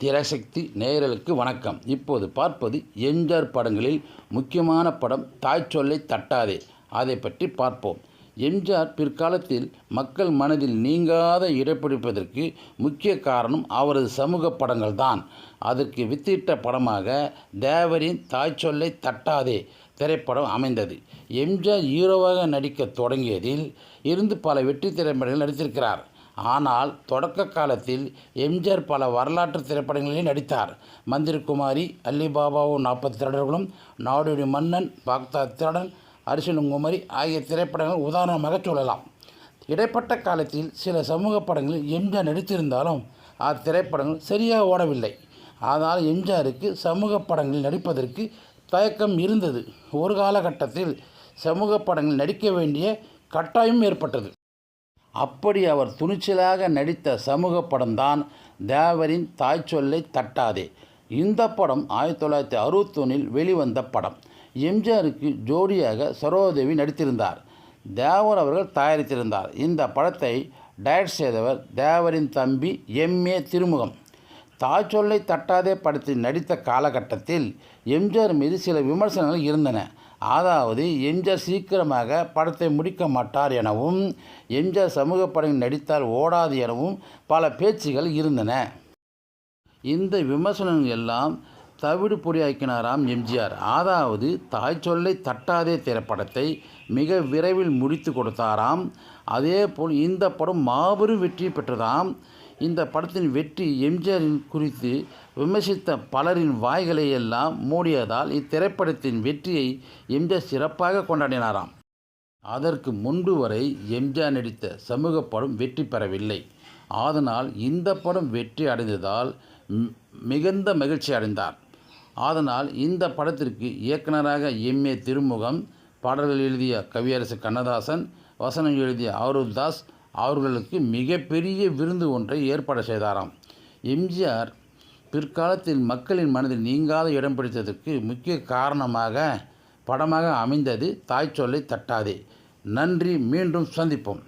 திரசக்தி நேயர்களுக்கு வணக்கம். இப்போது பார்ப்பது எம்ஜிஆர் படங்களில் முக்கியமான படம் தாய் சொல்லை தட்டாதே. அதை பற்றி பார்ப்போம். எம்ஜிஆர் பிற்காலத்தில் மக்கள் மனதில் நீங்காத இடம் பிடிப்பதற்கு முக்கிய காரணம் அவரது சமூக படங்கள் தான். அதற்கு வித்திட்ட படமாக தேவரின் தாய் சொல்லை தட்டாதே திரைப்படம் அமைந்தது. எம்ஜிஆர் ஹீரோவாக நடிக்க தொடங்கியதில் இருந்து பல வெற்றி திரைப்படங்கள் நடித்திருக்கிறார். ஆனால் தொடக்க காலத்தில் எம்ஜிஆர் பல வரலாற்று திரைப்படங்களில் நடித்தார். மந்திரகுமாரி அல்லிபாபாவும் நாற்பத்தி திருடர்களும் நாடோடி மன்னன் பாக்தாத் திருடன் அரிசனுங்குமரி ஆகிய திரைப்படங்கள் உதாரணமாக சொல்லலாம். இடைப்பட்ட காலத்தில் சில சமூக படங்களில் எம்ஜிஆர் நடித்திருந்தாலும் அத்திரைப்படங்கள் சரியாக ஓடவில்லை. ஆனால் எம்ஜிஆருக்கு சமூக படங்களில் நடிப்பதற்கு தயக்கம் இருந்தது. ஒரு காலகட்டத்தில் சமூக படங்களில் நடிக்க வேண்டிய கட்டாயம் ஏற்பட்டது. அப்படி அவர் துணிச்சலாக நடித்த சமூக படம்தான் தேவரின் தாய் சொல்லை தட்டாதே. இந்த படம் ஆயிரத்தி தொள்ளாயிரத்தி அறுபத்தொன்னில் வெளிவந்த படம். எம்ஜிஆருக்கு ஜோடியாக சரோதேவி நடித்திருந்தார். தேவர் அவர்கள் தயாரித்திருந்தார். இந்த படத்தை டைரக்ட் செய்தவர் தேவரின் தம்பி எம்ஏ திருமுகம். தாய் சொல்லை தட்டாதே படத்தில் நடித்த காலகட்டத்தில் எம்ஜிஆர் மீது சில விமர்சனங்கள் இருந்தன. அதாவது எம்ஜிஆர் சீக்கிரமாக படத்தை முடிக்க மாட்டார் எனவும் எம்ஜிஆர் சமூக படங்கள் நடித்தால் ஓடாது எனவும் பல பேச்சுகள் இருந்தன. இந்த விமர்சனங்கள் எல்லாம் தவிடு பொடியாக்கினாராம் எம்ஜிஆர். அதாவது தாய் சொல்லை தட்டாதே திரைப்படத்தை மிக விரைவில் முடித்து கொடுத்தாராம். அதேபோல் இந்த படம் மாபெரும் வெற்றி பெற்றதாம். இந்த படத்தின் வெற்றி எம்ஜிஆரின் குறித்து விமர்சித்த பலரின் வாய்களை எல்லாம் மூடியதால் இத்திரைப்படத்தின் வெற்றியை எம்ஜிஆர் சிறப்பாக கொண்டாடினாராம். அதற்கு முன்பு வரை எம்ஜிஆர் நடித்த சமூக படம் வெற்றி பெறவில்லை. அதனால் இந்த படம் வெற்றி அடைந்ததால் மிகுந்த மகிழ்ச்சி அடைந்தார். அதனால் இந்த படத்திற்கு இயக்குனராக ஏ. திருமுகம் பாடல்கள் எழுதிய கவியரசு கண்ணதாசன் வசனம் எழுதிய ஆருதாஸ் அவர்களுக்கு மிகப்பெரிய விருந்து ஒன்றை ஏற்பாடு செய்தாராம். எம்ஜிஆர் பிற்காலத்தில் மக்களின் மனதில் நீங்காத இடம் பிடித்ததற்கு முக்கிய காரணமாக படமாக அமைந்தது தாய் சொல்லை தட்டாதே. நன்றி மீண்டும் சந்திப்போம்.